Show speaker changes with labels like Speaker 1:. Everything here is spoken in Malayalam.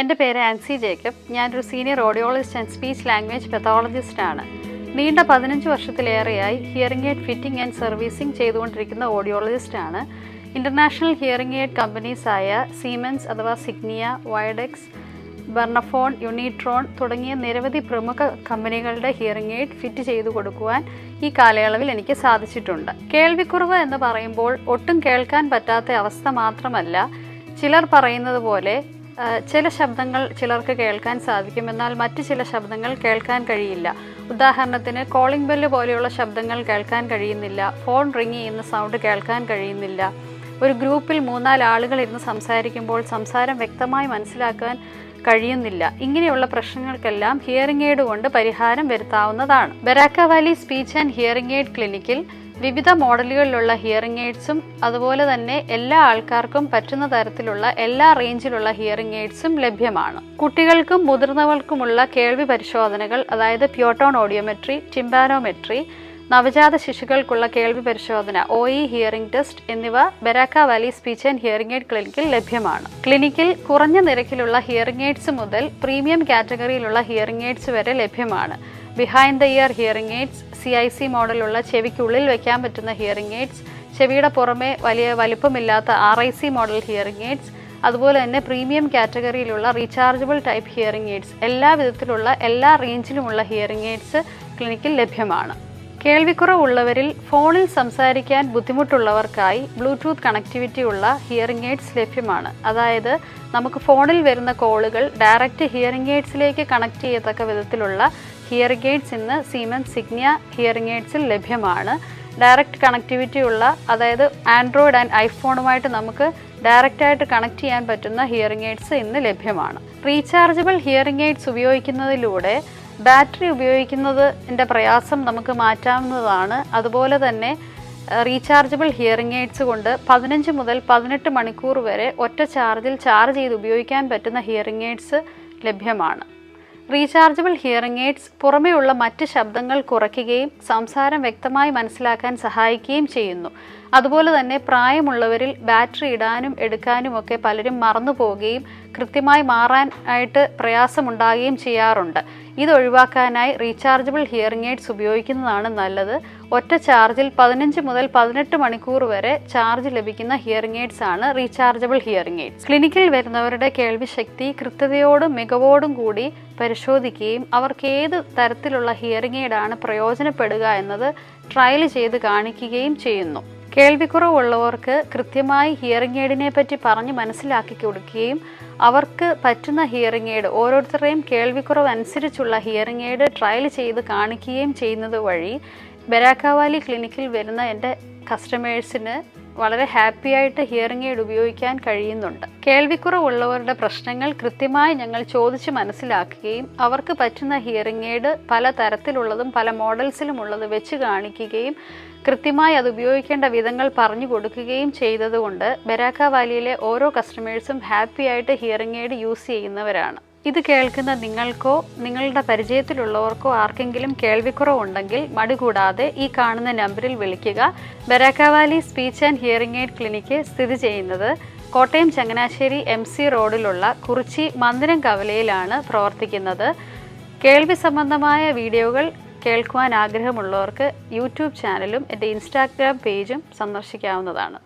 Speaker 1: എന്റെ പേര് ആൻസി ജേക്കബ്. ഞാനൊരു senior audiologist and speech language പെത്തോളജിസ്റ്റാണ് നീണ്ട പതിനഞ്ച് വർഷത്തിലേറെയായി hearing aid fitting and servicing ചെയ്തുകൊണ്ടിരിക്കുന്ന ഓഡിയോളജിസ്റ്റാണ് ഇന്റർനാഷണൽ ഹിയറിംഗ് എയ്ഡ് കമ്പനീസായ സീമെൻസ് അഥവാ സിഗ്നിയ വൈഡെക്സ് ബർണഫോൺ യുണിട്രോൺ തുടങ്ങിയ നിരവധി പ്രമുഖ കമ്പനികളുടെ ഹിയറിംഗ് എയ്ഡ് ഫിറ്റ് ചെയ്തു കൊടുക്കുവാൻ ഈ കാലയളവിൽ എനിക്ക് സാധിച്ചിട്ടുണ്ട്. കേൾവിക്കുറവ് എന്ന് പറയുമ്പോൾ ഒട്ടും കേൾക്കാൻ പറ്റാത്ത അവസ്ഥ മാത്രമല്ല ചിലർ പറയുന്നത് പോലെ ചില ശബ്ദങ്ങൾ ചിലർക്ക് കേൾക്കാൻ സാധിക്കും. എന്നാൽ മറ്റ് ചില ശബ്ദങ്ങൾ കേൾക്കാൻ കഴിയില്ല. ഉദാഹരണത്തിന് കോളിംഗ് ബെല്ല് പോലെയുള്ള ശബ്ദങ്ങൾ കേൾക്കാൻ കഴിയുന്നില്ല. ഫോൺ റിങ് ചെയ്യുന്ന സൗണ്ട് കേൾക്കാൻ കഴിയുന്നില്ല. ഒരു ഗ്രൂപ്പിൽ മൂന്നാൽ ആളുകൾ ഇരുന്ന് സംസാരിക്കുമ്പോൾ സംസാരം വ്യക്തമായി മനസ്സിലാക്കാൻ കഴിയുന്നില്ല. ഇങ്ങനെയുള്ള പ്രശ്നങ്ങൾക്കെല്ലാം ഹിയറിംഗ് എയ്ഡ് കൊണ്ട് പരിഹാരം വരുത്താവുന്നതാണ്. Beracah Valley speech and hearing aid ക്ലിനിക്കിൽ വിവിധ മോഡലുകളിലുള്ള ഹിയറിംഗ് എയ്ഡ്സും അതുപോലെ തന്നെ എല്ലാ ആൾക്കാർക്കും പറ്റുന്ന തരത്തിലുള്ള എല്ലാ റേഞ്ചിലുള്ള ഹിയറിംഗ് എയ്ഡ്സും ലഭ്യമാണ്. കുട്ടികൾക്കും മുതിർന്നവർക്കുമുള്ള കേൾവി പരിശോധനകൾ അതായത് പ്യോട്ടോൺ ഓഡിയോമെട്രി ടിംബാനോമെട്രി നവജാത ശിശുക്കൾക്കുള്ള കേൾവി പരിശോധന ഒ ഇ ഹിയറിംഗ് ടെസ്റ്റ് എന്നിവ Beraka Valley speech and hearing aid ക്ലിനിക്കിൽ ലഭ്യമാണ്. ക്ലിനിക്കിൽ കുറഞ്ഞ നിരക്കിലുള്ള ഹിയറിംഗ് എയ്ഡ്സ് മുതൽ പ്രീമിയം കാറ്റഗറിയിലുള്ള ഹിയറിംഗ് എയ്ഡ്സ് വരെ ലഭ്യമാണ്. Behind the ear hearing aids C I C മോഡലുള്ള ചെവിക്കുള്ളിൽ വയ്ക്കാൻ പറ്റുന്ന ഹിയറിംഗ് എയ്ഡ്സ് ചെവിയുടെ പുറമെ വലിയ വലിപ്പമില്ലാത്ത R I C model hearing aids അതുപോലെ തന്നെ പ്രീമിയം കാറ്റഗറിയിലുള്ള റീചാർജബിൾ ടൈപ്പ് ഹിയറിംഗ് എയ്ഡ്സ് എല്ലാ വിധത്തിലുള്ള എല്ലാ റേഞ്ചിലുമുള്ള ഹിയറിംഗ് എയ്ഡ്സ് ക്ലിനിക്കിൽ ലഭ്യമാണ്. കേൾവിക്കുറവുള്ളവരിൽ ഫോണിൽ സംസാരിക്കാൻ ബുദ്ധിമുട്ടുള്ളവർക്കായി ബ്ലൂടൂത്ത് കണക്ടിവിറ്റി ഉള്ള ഹിയറിംഗ് എയ്ഡ്സ് ലഭ്യമാണ്. അതായത് നമുക്ക് ഫോണിൽ വരുന്ന കോളുകൾ ഡയറക്റ്റ് ഹിയറിംഗ് എയ്ഡ്സിലേക്ക് കണക്ട് ചെയ്യത്തക്ക വിധത്തിലുള്ള ഹിയറിംഗ് എയ്ഡ്സ് ഇന്ന് സീമൻ സിഗ്നിയ ഹിയറിംഗ് എയ്ഡ്സിൽ ലഭ്യമാണ്. ഡയറക്റ്റ് കണക്ടിവിറ്റി ഉള്ള അതായത് ആൻഡ്രോയിഡ് ആൻഡ് ഐഫോണുമായിട്ട് നമുക്ക് ഡയറക്റ്റ് ആയിട്ട് കണക്ട് ചെയ്യാൻ പറ്റുന്ന ഹിയറിംഗ് എയ്ഡ്സ് ഇന്ന് ലഭ്യമാണ്. റീചാർജബിൾ ഹിയറിംഗ് എയ്ഡ്സ് ഉപയോഗിക്കുന്നതിലൂടെ ബാറ്ററി ഉപയോഗിക്കുന്നതിന്റെ പ്രയാസം നമുക്ക് മാറ്റാവുന്നതാണ്. അതുപോലെ തന്നെ റീചാർജബിൾ ഹിയറിംഗ് എയ്ഡ്സ് കൊണ്ട് പതിനഞ്ച് മുതൽ പതിനെട്ട് മണിക്കൂർ വരെ ഒറ്റ ചാർജിൽ ചാർജ് ചെയ്ത് ഉപയോഗിക്കാൻ പറ്റുന്ന ഹിയറിംഗ് എയ്ഡ്സ് ലഭ്യമാണ്. റീചാർജബിൾ ഹിയറിംഗ് എയ്ഡ്സ് പുറമെയുള്ള മറ്റ് ശബ്ദങ്ങൾ കുറയ്ക്കുകയും സംസാരം വ്യക്തമായി മനസ്സിലാക്കാൻ സഹായിക്കുകയും ചെയ്യുന്നു. അതുപോലെ തന്നെ പ്രായമുള്ളവരിൽ ബാറ്ററി ഇടാനും എടുക്കാനും ഒക്കെ പലരും മറന്നു പോവുകയും കൃത്യമായി മാറാൻ ആയിട്ട് പ്രയാസമുണ്ടാകുകയും ചെയ്യാറുണ്ട്. ഇത് ഒഴിവാക്കാനായി റീചാർജബിൾ ഹിയറിംഗ് എയ്ഡ്സ് ഉപയോഗിക്കുന്നതാണ് നല്ലത്. ഒറ്റ ചാർജിൽ പതിനഞ്ച് മുതൽ പതിനെട്ട് മണിക്കൂർ വരെ ചാർജ് ലഭിക്കുന്ന ഹിയറിംഗ് എയ്ഡ്സ് ആണ് റീചാർജബിൾ ഹിയറിംഗ് എയ്ഡ്സ്. ക്ലിനിക്കിൽ വരുന്നവരുടെ കേൾവി ശക്തി കൃത്യതയോടും മികവോടും കൂടി പരിശോധിക്കുകയും അവർക്ക് ഏത് തരത്തിലുള്ള ഹിയറിംഗ് എയ്ഡാണ് പ്രയോജനപ്പെടുക എന്നത് ട്രയൽ ചെയ്ത് കാണിക്കുകയും ചെയ്യുന്നു. കേൾവിക്കുറവുള്ളവർക്ക് കൃത്യമായി ഹിയറിംഗ് എയ്ഡിനെ പറ്റി പറഞ്ഞ് മനസ്സിലാക്കി കൊടുക്കുകയും അവർക്ക് പറ്റുന്ന ഹിയറിംഗ് എയ്ഡ് ഓരോരുത്തരുടെയും കേൾവിക്കുറവ് അനുസരിച്ചുള്ള ഹിയറിംഗ് എയ്ഡ് ട്രയൽ ചെയ്ത് കാണിക്കുകയും ചെയ്യുന്നത് വഴി ബരാക്കാവാലി ക്ലിനിക്കിൽ വരുന്ന എന്റെ കസ്റ്റമേഴ്സിന് വളരെ ഹാപ്പി ആയിട്ട് ഹിയറിംഗ് എയ്ഡ് ഉപയോഗിക്കാൻ കഴിയുന്നുണ്ട്. കേൾവിക്കുറവുള്ളവരുടെ പ്രശ്നങ്ങൾ കൃത്യമായി ഞങ്ങൾ ചോദിച്ച് മനസ്സിലാക്കുകയും അവർക്ക് പറ്റുന്ന ഹിയറിംഗ് എയ്ഡ് പല തരത്തിലുള്ളതും പല മോഡൽസിലും ഉള്ളത് വെച്ച് കാണിക്കുകയും കൃത്യമായി അത് ഉപയോഗിക്കേണ്ട വിധങ്ങൾ പറഞ്ഞു കൊടുക്കുകയും ചെയ്തതുകൊണ്ട് ബരാക്ക വാലിയിലെ ഓരോ കസ്റ്റമേഴ്സും ഹാപ്പി ആയിട്ട് ഹിയറിംഗ് എയ്ഡ് യൂസ് ചെയ്യുന്നവരാണ്. ഇത് കേൾക്കുന്ന നിങ്ങൾക്കോ നിങ്ങളുടെ പരിചയത്തിലുള്ളവർക്കോ ആർക്കെങ്കിലും കേൾവിക്കുറവുണ്ടെങ്കിൽ മടി കൂടാതെ ഈ കാണുന്ന നമ്പറിൽ വിളിക്കുക. Beracah Valley speech and hearing aid clinic സ്ഥിതി ചെയ്യുന്നത് കോട്ടയം ചങ്ങനാശ്ശേരി എം സി റോഡിലുള്ള കുറിച്ചി മന്ദിരം കവലയിലാണ് പ്രവർത്തിക്കുന്നത്. കേൾവി സംബന്ധമായ വീഡിയോകൾ കേൾക്കുവാൻ ആഗ്രഹമുള്ളവർക്ക് യൂട്യൂബ് ചാനലും എന്റെ ഇൻസ്റ്റാഗ്രാം പേജും സന്ദർശിക്കാവുന്നതാണ്.